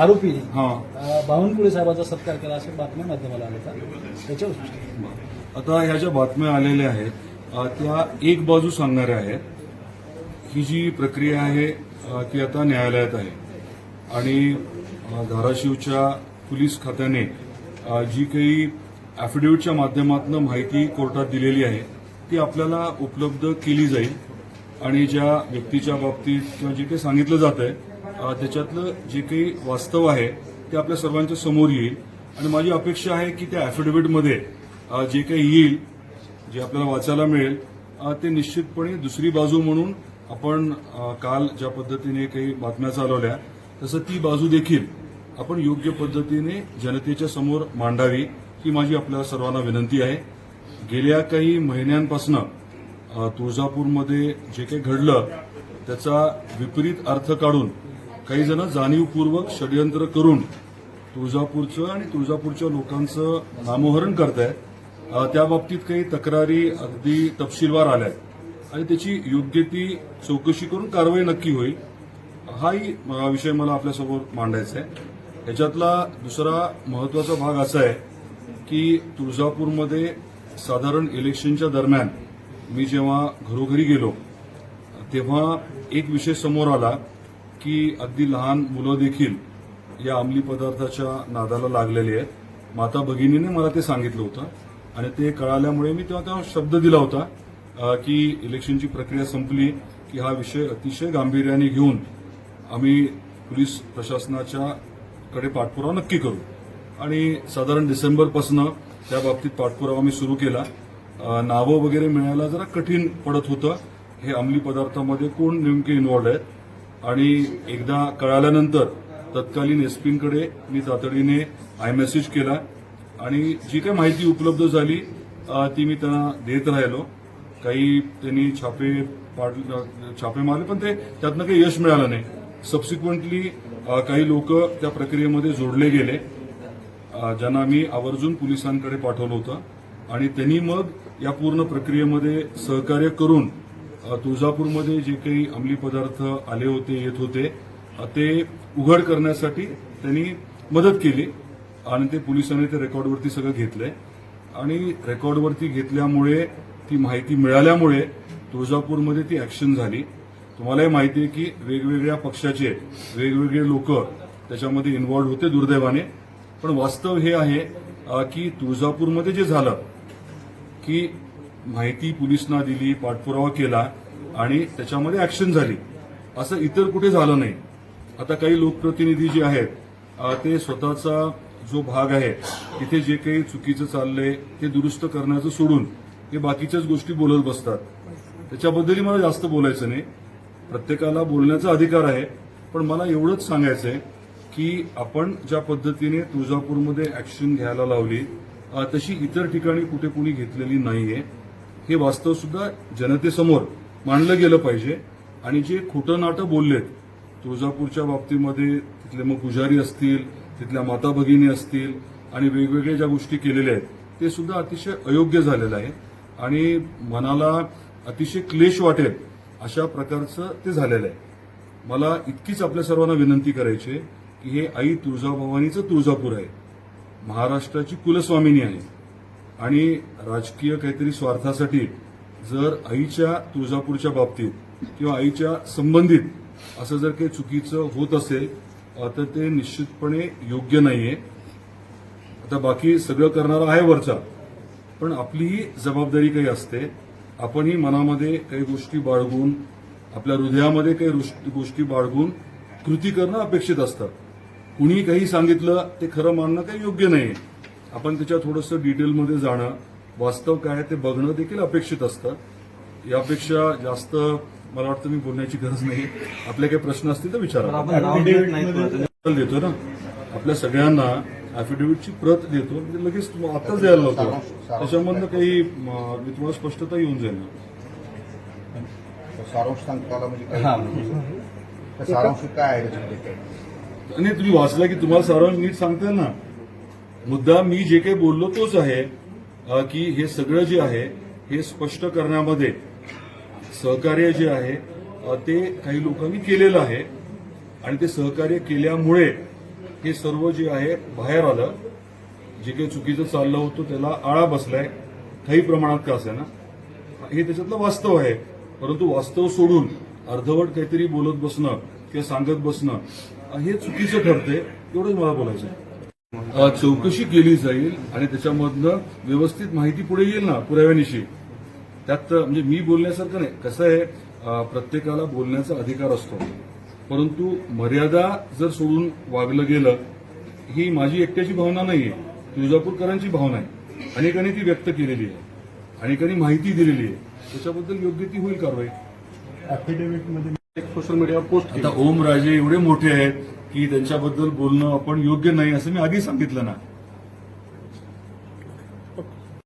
आरोपी हा. बावनकुळे साहेबांचा सत्कार केला अशा बातम्या माध्यमाला आल्या त्याच्यावर सृष्टी आता ह्या ज्या बातम्या आलेल्या आहेत त्या एक बाजू सांगणाऱ्या आहेत. ही जी प्रक्रिया आहे ती आता न्यायालयात आहे. आणि धाराशिवच्या पोलीस खात्याने जी काही अॅफिडेव्हिटच्या माध्यमातून माहिती कोर्टात दिलेली आहे ती आपल्याला उपलब्ध केली जाईल. आणि ज्या व्यक्तीच्या बाबतीत किंवा जे काही सांगितलं जात आहे त्याच्यातलं जे काही वास्तव आहे ते आपल्या सर्वांच्या समोर येईल. आणि माझी अपेक्षा आहे की त्या अॅफिडेव्हिटमध्ये जे काही येईल जे आपल्याला वाचायला मिळेल ते निश्चितपणे दुसरी बाजू म्हणून आपण काल ज्या पद्धतीने काही बातम्या चालवल्या तसं ती बाजू देखील आपण योग्य पद्धतीने जनतेच्या समोर मांडावी ही माझी आपल्या सर्वांना विनंती आहे. गेल्या काही महिन्यांपासून तुळजापूरमध्ये जे काही घडलं त्याचा विपरीत अर्थ काढून काही जण जाणीवपूर्वक षडयंत्र करून तुळजापूरचं आणि तुळजापूरच्या लोकांचं नामोहरण करतायत. अ, त्या बाबतीत काही तक्रारी अगदी तपशीलवार आल्यात. आणि त्याची योग्य ती चौकशी करून कारवाई नक्की होईल हाही विषय मला आपल्यासमोर मांडायचा आहे याच्यातला दुसरा महत्त्वाचा भाग असा आहे की तुळजापूरमध्ये साधारण इलेक्शनच्या दरम्यान मी जेव्हा घरोघरी गेलो तेव्हा एक विषय समोर आला की अगदी लहान मुलं देखील या अंमली पदार्थाच्या नादाला लागलेली आहेत. माता भगिनीने मला ते सांगितलं होतं आणि ते कळाल्यामुळे मी तेव्हा तेव्हा शब्द दिला होता की इलेक्शनची प्रक्रिया संपली की हा विषय अतिशय गांभीर्याने घेऊन आम्ही पोलीस प्रशासनाच्या कडे पाठपुरावा नक्की करू. आणि साधारण डिसेंबरपासून त्या बाबतीत पाठपुरावा मी सुरू केला. नावं वगैरे मिळायला जरा कठीण पडत होतं. हे अंमली पदार्थामध्ये कोण नेमके इन्व्हॉल्ड आहेत? आणि एकदा कळाल्यानंतर तत्कालीन एसपींकडे मी तातडीने आय मेसेज केला आणि जी काही माहिती उपलब्ध झाली ती मी त्यांना देत राहिलो. काही त्यांनी छापे छापे मारले पण ते त्यातनं काही यश मिळालं नाही. सबसिक्वेंटली काही लोक त्या प्रक्रियेमध्ये जोडले गेले. ज्यांना मी आवर्जून पोलिसांकडे पाठवलं होतं. आणि त्यांनी मग या पूर्ण प्रक्रियेमध्ये सहकार्य करून तुळजापूरमध्ये जे काही अंमली पदार्थ आले होते येत होते ते उघड करण्यासाठी त्यांनी मदत केली आणि ते पोलिसांनी ते रेकॉर्डवरती सगळं घेतलंय. आणि रेकॉर्डवरती घेतल्यामुळे ती माहिती मिळाल्यामुळे तुळजापूरमध्ये ती ऍक्शन झाली. तुम्हालाही माहिती आहे की वेगवेगळ्या पक्षाचे वेगवेगळे लोक त्याच्यामध्ये इन्व्हॉल्ड होते दुर्दैवाने. पण वास्तव हे आहे की तुळजापूरमध्ये जे झालं की माहिती पोलिसांना दिली पाठपुरावा केला आणि त्याच्यामध्ये ऍक्शन झाली. असं इतर कुठे झालं नाही. आता काही लोकप्रतिनिधी जे आहेत ते स्वतःचा जो भाग आहे तिथे जे काही चुकीचं चाललंय ते दुरुस्त करण्याचं सोडून हे बाकीच्याच गोष्टी बोलत बसतात. त्याच्याबद्दलही मला जास्त बोलायचं नाही. प्रत्येकाला बोलण्याचा अधिकार आहे. पण मला एवढंच सांगायचं आहे की आपण ज्या पद्धतीने तुळजापूरमध्ये ऍक्शन घ्यायला लावली तशी इतर ठिकाणी कुठे कुणी घेतलेली नाहीये. हे वास्तव सुद्धा जनतेसमोर मांडलं गेलं पाहिजे. आणि जे खोटं नाटं बोललेत तुळजापूरच्या बाबतीमध्ये तिथले मग पुजारी असतील तिथल्या माता भगिनी असतील आणि वेगवेगळ्या ज्या गोष्टी केलेल्या आहेत ते सुद्धा अतिशय अयोग्य झालेलं आहे. आणि मनाला अतिशय क्लेश वाटेल अशा प्रकारचं ते झालेलं आहे. मला इतकीच आपल्या सर्वांना विनंती करायची आहे की हे आई तुळजाभवानीचं तुळजापूर आहे. महाराष्ट्राची कुलस्वामिनी आहे. आणि राजकीय काहीतरी स्वार्थासाठी जर आईच्या तुळजापूरच्या बाबतीत किंवा आईच्या संबंधित असं जर काही चुकीचं होत असेल तर ते निश्चितपणे योग्य नाहीये. आता बाकी सगळं करणारा आहे वरचा पण आपलीही जबाबदारी काही असते. आपणही मनामध्ये काही गोष्टी बाळगून आपल्या हृदयामध्ये काही गोष्टी बाळगून कृती करणं अपेक्षित असतं. कुणी काही सांगितलं ते खरं मानणं काही योग्य नाही आपण त्याच्या थोडंसं डिटेलमध्ये जाणं वास्तव काय आहे ते बघणं देखील अपेक्षित असतं. यापेक्षा जास्त मला वाटतं मी बोलण्याची गरज नाही आपले काही प्रश्न असतील तर विचारा. देतो ना. आपल्या सगळ्यांना अफिडेव्हिटची प्रत देतो. म्हणजे लगेच आताच द्यायला लावतो. त्याच्यामधनं काही म, तुम्हाला स्पष्टता येऊन जाईल ना. सारांश सांगता आला म्हणजे सारांश काय आहे आणि तुम्ही वाचला की तुम्हाला सारांश नीट सांगता येईल ना. मुद्दा मी जे काही बोललो तोच आहे की हे सगळं जे आहे हे स्पष्ट करण्यामध्ये सहकार्य जे आहे ते काही लोकांनी केलेलं आहे. आणि ते सहकार्य केल्यामुळे हे सर्व जे आहे बाहेर आलं. जे काही चुकीचं चाललं होतं त्याला आळा बसलाय. काही प्रमाणात का असे ना हे त्याच्यातलं वास्तव आहे. परंतु वास्तव सोडून अर्धवट काहीतरी बोलत बसणं किंवा सांगत बसणं हे चुकीचं ठरते एवढंच मला बोलायचं आहे. चौकशी केली जाईल आणि त्याच्यामधनं व्यवस्थित माहिती पुढे येईल ना पुराव्यानिशी त्यात म्हणजे मी बोलण्यासारखं नाही. कसं आहे प्रत्येकाला बोलण्याचा अधिकार असतो. परंतु मर्यादा जर सोडून वागलं गेलं ही माझी एकट्याची भावना नाहीये. तुळजापूरकरांची भावना आहे. अनेकांनी ती व्यक्त केलेली आहे. अनेकांनी माहिती दिलेली आहे. त्याच्याबद्दल योग्य ती होईल कारवाई? मध्ये एक सोशल मीडियावर पोस्ट आता ओम राजे एवढे मोठे आहेत की त्यांच्याबद्दल बोलणं आपण योग्य नाही असं मी आधी सांगितलं ना.